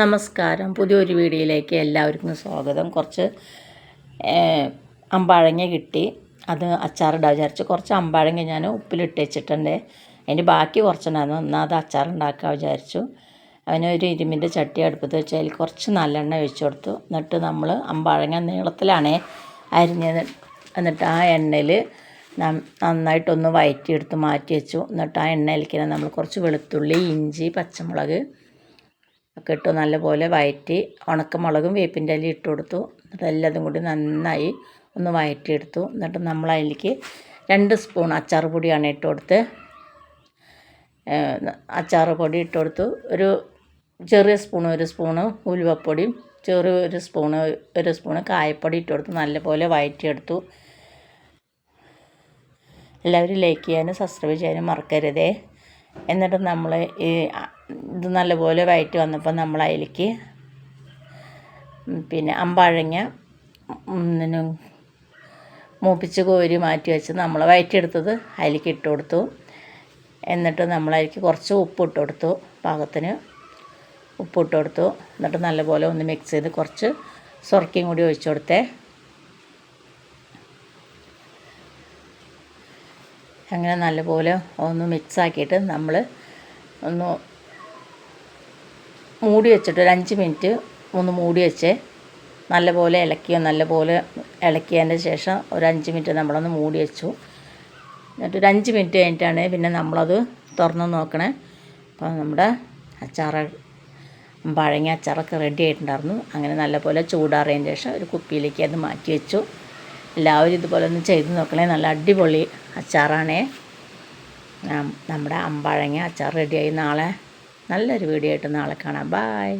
നമസ്കാരം. പുതിയൊരു വീഡിയോയിലേക്ക് എല്ലാവർക്കും സ്വാഗതം. കുറച്ച് അമ്പാഴങ്ങ കിട്ടി. അത് അച്ചാറിടാൻ വിചാരിച്ചു. കുറച്ച് അമ്പാഴങ്ങ ഞാൻ ഉപ്പിലിട്ട് വെച്ചിട്ടുണ്ട്. അതിന്റെ ബാക്കി കുറച്ചുണ്ടായിരുന്നു. എന്നാൽ അത് അച്ചാറുണ്ടാക്കാൻ വിചാരിച്ചു. അതിനൊരു ഒരു ഇരുമ്പിന്റെ ചട്ടി അടുപ്പത്ത് വെച്ച് അതിൽ കുറച്ച് നല്ലെണ്ണ ഒഴിച്ച് കൊടുത്തു. എന്നിട്ട് നമ്മൾ അമ്പാഴങ്ങ നീളത്തിലാണ് അരിഞ്ഞത്. എന്നിട്ട് ആ എണ്ണയിൽ നന്നായിട്ടൊന്ന് വയറ്റിയെടുത്ത് മാറ്റി വെച്ചു. എന്നിട്ട് ആ എണ്ണയിലേക്ക് നമ്മൾ കുറച്ച് വെളുത്തുള്ളി ഇഞ്ചി പച്ചമുളക് ഒക്കെ ഇട്ട് നല്ലപോലെ വഴറ്റി ഉണക്കമുളകും വേപ്പിന്റെ അലിയും ഇട്ട് കൊടുത്തു. എന്നിട്ട് എല്ലാതും കൂടി നന്നായി ഒന്ന് വഴറ്റിയെടുത്തു എന്നിട്ട് നമ്മൾ അതിലേക്ക് രണ്ട് സ്പൂൺ അച്ചാർ പൊടിയാണ് ഇട്ട് കൊടുത്ത് അച്ചാർ പൊടി ഇട്ട് കൊടുത്തു. ഒരു ചെറിയ സ്പൂൺ ഒരു സ്പൂണ് ഉലുവപ്പൊടിയും ചെറിയ ഒരു സ്പൂണ് ഒരു സ്പൂണ് കായപ്പൊടി ഇട്ട് കൊടുത്ത് നല്ലപോലെ വഴറ്റിയെടുത്തു എല്ലാവരും ലൈക്ക് ചെയ്യാനും സബ്സ്ക്രൈബ് ചെയ്യാനും മറക്കരുതേ. എന്നിട്ട് നമ്മൾ ഈ ഇത് നല്ലപോലെ വയറ്റി വന്നപ്പോൾ നമ്മൾ അതിലേക്ക് പിന്നെ അമ്പാഴങ്ങ പിന്നെ മൂപ്പിച്ച് കോരി മാറ്റി വെച്ച് നമ്മൾ വയറ്റിയെടുത്തത് അതിലേക്ക് ഇട്ട് കൊടുത്തു. എന്നിട്ട് നമ്മൾ അതിലേക്ക് കുറച്ച് ഉപ്പ് ഇട്ട് കൊടുത്തു. പാകത്തിന് ഉപ്പ് ഇട്ട് കൊടുത്തു. എന്നിട്ട് നല്ലപോലെ ഒന്ന് മിക്സ് ചെയ്ത് കുറച്ച് സുറക്കയും കൂടി ഒഴിച്ചു കൊടുത്തേ. അങ്ങനെ നല്ലപോലെ ഒന്ന് മിക്സ് ആക്കിയിട്ട് നമ്മൾ ഒന്ന് മൂടി വെച്ചിട്ട് ഒരു അഞ്ച് മിനിറ്റ് ഒന്ന് മൂടി വെച്ച് നല്ലപോലെ ഇളക്കിയ നല്ലപോലെ ഇളക്കിയതിന്റെ ശേഷം ഒരു അഞ്ച് മിനിറ്റ് നമ്മളൊന്ന് മൂടി വെച്ചു. എന്നിട്ട് ഒരു അഞ്ച് മിനിറ്റ് കഴിഞ്ഞിട്ടാണ് പിന്നെ നമ്മളത് തുറന്ന് നോക്കണേ. അപ്പോൾ നമ്മുടെ അച്ചാർ പഴങ്ങിയ അച്ചാറൊക്കെ റെഡി ആയിട്ടുണ്ടായിരുന്നു. അങ്ങനെ നല്ലപോലെ ചൂടാറിയതിന് ശേഷം ഒരു കുപ്പിയിലേക്ക് അത് മാറ്റി വെച്ചു. എല്ലാവരും ഇതുപോലെ ഒന്ന് ചെയ്ത് നോക്കണേ. നല്ല അടിപൊളി അച്ചാറാണേ. നമ്മുടെ അമ്പാഴങ്ങ അച്ചാർ റെഡിയായി നാളെ നല്ലൊരു വീഡിയോ ആയിട്ട് നാളെ കാണാം. ബായ്